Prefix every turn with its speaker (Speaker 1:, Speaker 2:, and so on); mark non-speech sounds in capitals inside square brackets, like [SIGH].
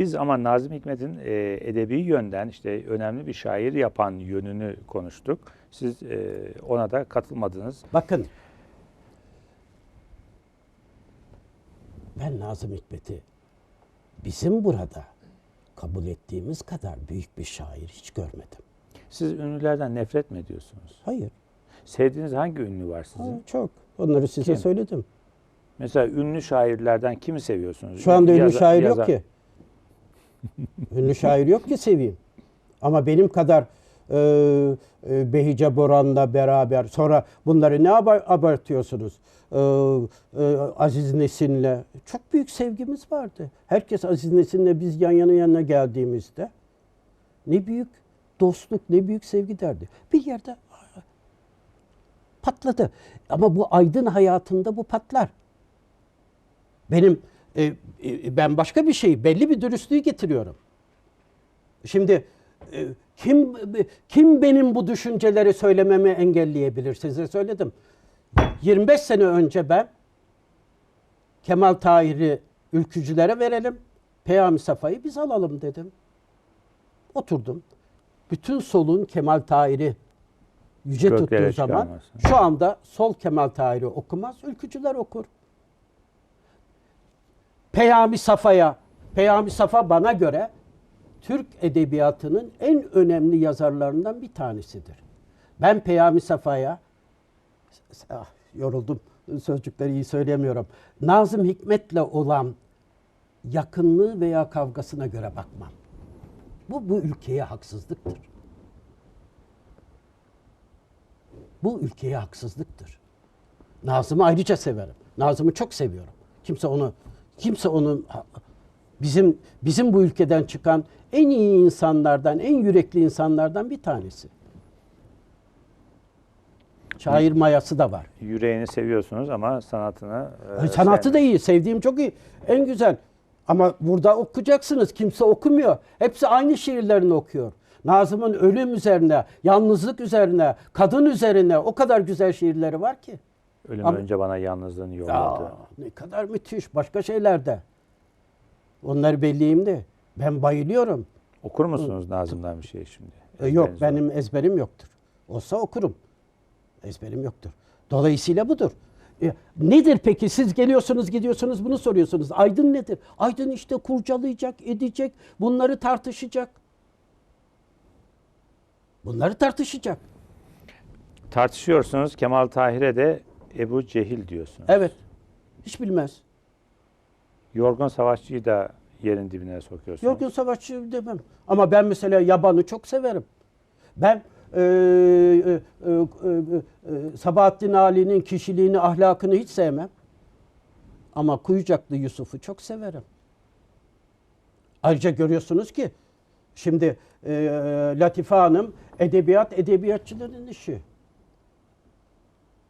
Speaker 1: Biz ama Nazım Hikmet'in e, edebi yönden işte önemli bir şair yapan yönünü konuştuk. Siz e, ona da katılmadınız.
Speaker 2: Bakın. Ben Nazım Hikmet'i bizim burada kabul ettiğimiz kadar büyük bir şair hiç görmedim.
Speaker 1: Siz ünlülerden nefret mi ediyorsunuz?
Speaker 2: Hayır.
Speaker 1: Sevdiğiniz hangi ünlü var sizin?
Speaker 2: Ha, çok. Onları size
Speaker 1: Kim?
Speaker 2: söyledim.
Speaker 1: Mesela ünlü şairlerden kimi seviyorsunuz?
Speaker 2: Şu anda ünlü
Speaker 1: Yaza-
Speaker 2: şair
Speaker 1: yazar-
Speaker 2: yok ki. [LAUGHS] ünlü şair yok ki seveyim. Ama benim kadar e, e, Behice Boran'la beraber sonra bunları ne abar- abartıyorsunuz? E, e, Aziz Nesin'le çok büyük sevgimiz vardı. Herkes Aziz Nesin'le biz yan yana yana geldiğimizde ne büyük dostluk, ne büyük sevgi derdi. Bir yerde patladı. Ama bu aydın hayatında bu patlar. Benim e, e, ben başka bir şey, belli bir dürüstlüğü getiriyorum. Şimdi e, kim kim benim bu düşünceleri söylememi engelleyebilir? Size söyledim. 25 sene önce ben Kemal Tahir'i ülkücülere verelim. Peyami Safa'yı biz alalım dedim. Oturdum. Bütün solun Kemal Tahir'i yüce
Speaker 1: Göklere
Speaker 2: tuttuğu zaman
Speaker 1: çıkarmaz.
Speaker 2: şu anda sol Kemal Tahir'i okumaz, ülkücüler okur. Peyami Safa'ya, Peyami Safa bana göre Türk edebiyatının en önemli yazarlarından bir tanesidir. Ben Peyami Safa'ya ah, yoruldum sözcükleri iyi söyleyemiyorum. Nazım Hikmet'le olan yakınlığı veya kavgasına göre bakmam. Bu bu ülkeye haksızlıktır. Bu ülkeye haksızlıktır. Nazım'ı ayrıca severim. Nazım'ı çok seviyorum. Kimse onu kimse onun bizim bizim bu ülkeden çıkan en iyi insanlardan, en yürekli insanlardan bir tanesi. Şair mayası da var.
Speaker 1: Yüreğini seviyorsunuz ama sanatını e,
Speaker 2: Sanatı da iyi, sevdiğim çok iyi. En güzel. Ama burada okuyacaksınız. Kimse okumuyor. Hepsi aynı şiirlerini okuyor. Nazım'ın ölüm üzerine, yalnızlık üzerine, kadın üzerine o kadar güzel şiirleri var ki.
Speaker 1: Ölüm
Speaker 2: Ama-
Speaker 1: önce bana yalnızlığını yolladı.
Speaker 2: Aa, ne kadar müthiş. Başka şeyler de. Onları belliyim de. Ben bayılıyorum.
Speaker 1: Okur musunuz Nazım'dan bir şey şimdi?
Speaker 2: E, yok
Speaker 1: Ezberiniz var.
Speaker 2: benim ezberim yoktur. Olsa okurum. Ezberim yoktur. Dolayısıyla budur. E, nedir peki? Siz geliyorsunuz gidiyorsunuz bunu soruyorsunuz. Aydın nedir? Aydın işte kurcalayacak, edecek, bunları tartışacak. Bunları tartışacak.
Speaker 1: Tartışıyorsunuz Kemal Tahir'e de Ebu Cehil diyorsunuz.
Speaker 2: Evet. Hiç bilmez.
Speaker 1: Yorgun Savaşçı'yı da yerin dibine sokuyorsunuz.
Speaker 2: Yorgun Savaşçı demem. Ama ben mesela yabanı çok severim. Ben e, e, e, e, e, Sabahattin Ali'nin kişiliğini, ahlakını hiç sevmem. Ama Kuyucaklı Yusuf'u çok severim. Ayrıca görüyorsunuz ki şimdi e, Latife Hanım edebiyat edebiyatçıların işi.